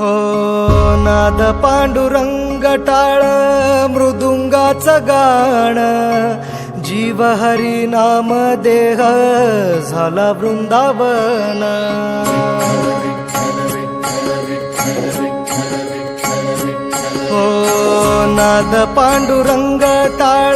हो नाद पांडुरंग टाळ मृदुंगाचं गाण. जीव हरी नाम देह झाला वृंदावन. हो नाद पांडुरंग टाळ